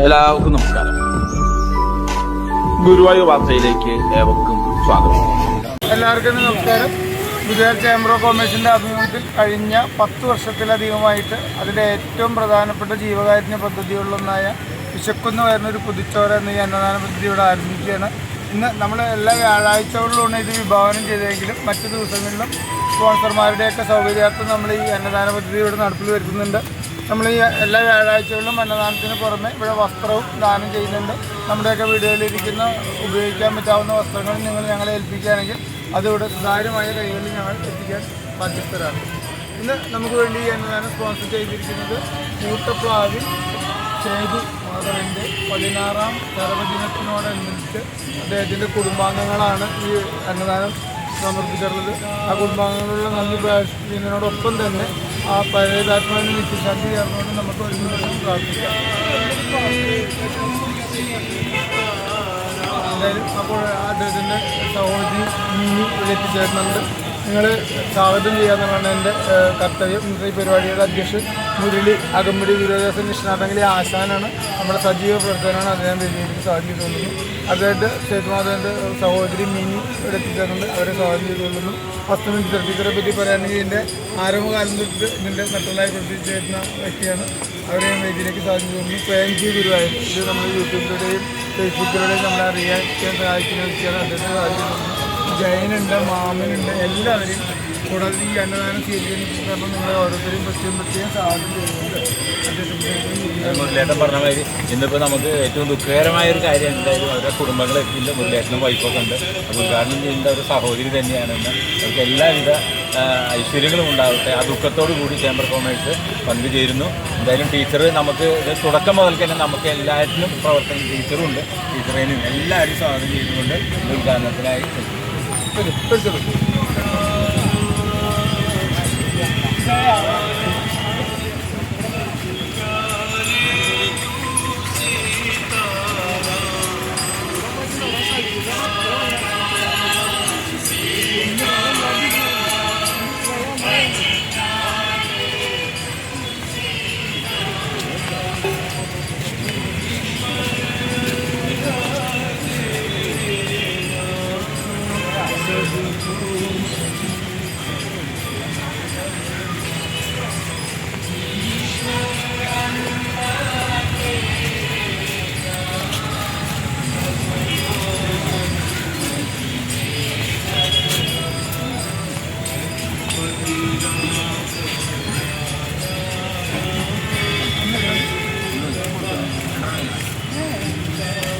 എല്ലാവർക്കും നമസ്കാരം. ഗുരുവായൂർ വാർത്തയിലേക്ക് ഏവർക്കും സ്വാഗതം. എല്ലാവർക്കും നമസ്കാരം. ഗുജറാത്ത് ചേംബർ ഓഫ് കോമേഴ്സിന്റെ ആഭിമുഖ്യത്തിൽ കഴിഞ്ഞ പത്ത് വർഷത്തിലധികമായിട്ട് അതിലെ ഏറ്റവും പ്രധാനപ്പെട്ട ജീവകാരുണ്യ പദ്ധതികളിലൊന്നായ വിശക്കുന്ന വരുന്നൊരു പുതുച്ചോര എന്ന ഈ അന്നദാന പദ്ധതിയോട് ആരംഭിക്കുകയാണ്. ഇന്ന് നമ്മൾ എല്ലാ വ്യാഴാഴ്ചകളിലുമാണ് ഇത് വിഭാവനം ചെയ്തെങ്കിലും മറ്റു ദിവസങ്ങളിലും സ്പോൺസർമാരുടെയൊക്കെ സൗകര്യാർത്ഥം നമ്മൾ ഈ അന്നദാന പദ്ധതി ഇവിടെ നടപ്പിൽ വരുത്തുന്നുണ്ട്. നമ്മൾ ഈ എല്ലാ വ്യാഴാഴ്ചകളിലും അന്നദാനത്തിന് പുറമെ ഇവിടെ വസ്ത്രവും ദാനം ചെയ്യുന്നുണ്ട്. നമ്മുടെയൊക്കെ വീടുകളിലിരിക്കുന്ന ഉപയോഗിക്കാൻ പറ്റാവുന്ന വസ്ത്രങ്ങൾ നിങ്ങൾ ഞങ്ങളെ ഏൽപ്പിക്കുകയാണെങ്കിൽ അതിവിടെ സുതാര്യമായ കൈകളിൽ ഞങ്ങൾ എത്തിക്കാൻ ബാധ്യസ്ഥരാണ്. ഇന്ന് നമുക്ക് വേണ്ടി ഈ അന്നദാനം സ്പോൺസർ ചെയ്തിരിക്കുന്നത് കൂട്ടപ്ലാവിൽ ചെയ്തു മാധവന്റെ പതിനാറാം ചരമദിനത്തിനോടനുബന്ധിച്ച് അദ്ദേഹത്തിന്റെ കുടുംബാംഗങ്ങളാണ് ഈ അന്നദാനം സമർപ്പിച്ചിട്ടുള്ളത്. ആ കുടുംബാംഗങ്ങളുള്ള നന്ദി പ്രകാശിക്കുന്നതിനോടൊപ്പം തന്നെ ആ പഴയതാത്മാവിന് നിത്യശാന്തി ചേർന്നുകൊണ്ട് നമുക്ക് ഒരു പ്രാർത്ഥിക്കാം. എന്തായാലും അപ്പോൾ അദ്ദേഹത്തിന്റെ സഹോദരി എത്തിച്ചേരുന്നുണ്ട് നിങ്ങൾ സ്വാഗതം ചെയ്യാമെന്നാണ് എന്റെ കർത്തവ്യം. ഇന്നത്തെ ഈ പരിപാടിയുടെ അധ്യക്ഷൻ മുരളി അകമ്പടി ഗുരുദാസൻ കൃഷ്ണാട്ടങ്കിലെ ആശാനാണ്. നമ്മുടെ സജീവ പ്രവർത്തകനാണ് അദ്ദേഹം. വേദിയിലേക്ക് സ്വാഗതം അദ്ദേഹത്തെ സേതുമാധവന്റെ സഹോദരി മിനി ഇവിടെ എത്തിച്ചേർന്നുണ്ട് അവരെ സ്വാഗതം ചെയ്തുകൊള്ളുന്നു. ഫസ്റ്റ് മിനിറ്റ് ടീച്ചറെ പറ്റി പറയുകയാണെങ്കിൽ ഇതിന്റെ ആരംഭകാലം തൊട്ട് ഇതിന്റെ നട്ടലായി പ്രവർത്തിച്ചു വ്യക്തിയാണ്. വ്യക്തിയാണ് ഞാൻ വേദിയിലേക്ക് സ്വാഗതം ചെയ്യുന്നു. പ്രേംജി ഗുരുവായൂർ. ഇത് നമ്മൾ യൂട്യൂബിലൂടെയും ഫേസ്ബുക്കിലൂടെയും നമ്മളെ അറിയാൻ സഹായിക്കുന്ന വ്യക്തിയാണ് അദ്ദേഹത്തെ സ്വാഗതം ചെയ്യുന്നു. ജയനുണ്ട് മാമനുണ്ട് എല്ലാവരെയും കൂടാതെ ഈ അന്നദാനം സ്വീകരിക്കുന്ന കാരണം നിങ്ങൾ ഓരോരുത്തരും പ്രത്യേകം പ്രത്യേകം സാധനം ചെയ്യുന്നുണ്ട്. മുരളിയേട്ടൻ പറഞ്ഞ മാതിരി ഇന്നിപ്പോൾ നമുക്ക് ഏറ്റവും ദുഃഖകരമായ ഒരു കാര്യം എന്തായാലും അവരുടെ കുടുംബങ്ങൾ ഇല്ല മുരളിയേട്ടനും വൈഫൊക്കെ ഉണ്ട്. അത് ഉദ്ഘാടനം ചെയ്യുന്ന ഒരു സഹോദരി തന്നെയാണെന്ന് അവർക്ക് എല്ലാവിധ ഐശ്വര്യങ്ങളും ഉണ്ടാവട്ടെ. ആ ദുഃഖത്തോടു കൂടി ചേംബർ കോമേഴ്സ് പങ്കുചേരുന്നു. എന്തായാലും ടീച്ചർ നമുക്ക് ഇത് തുടക്കം മുതൽക്ക് തന്നെ നമുക്ക് എല്ലാറ്റിനും പ്രവർത്തനം ടീച്ചറും ഉണ്ട്. ടീച്ചറേനും എല്ലാവരും സ്വാഗതം ചെയ്തുകൊണ്ട് Israel.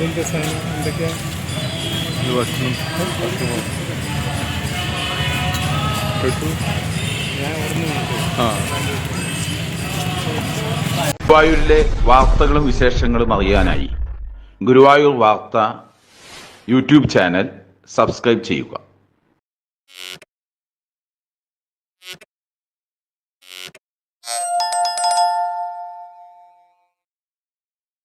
ഡിസൈൻ ഡിസൈൻ എന്തൊക്കെയാണ് ഗുരുവായൂരിലെ വാർത്തകളും വിശേഷങ്ങളും അറിയാനായി ഗുരുവായൂർ വാർത്ത യൂട്യൂബ് ചാനൽ സബ്സ്ക്രൈബ് ചെയ്യുക.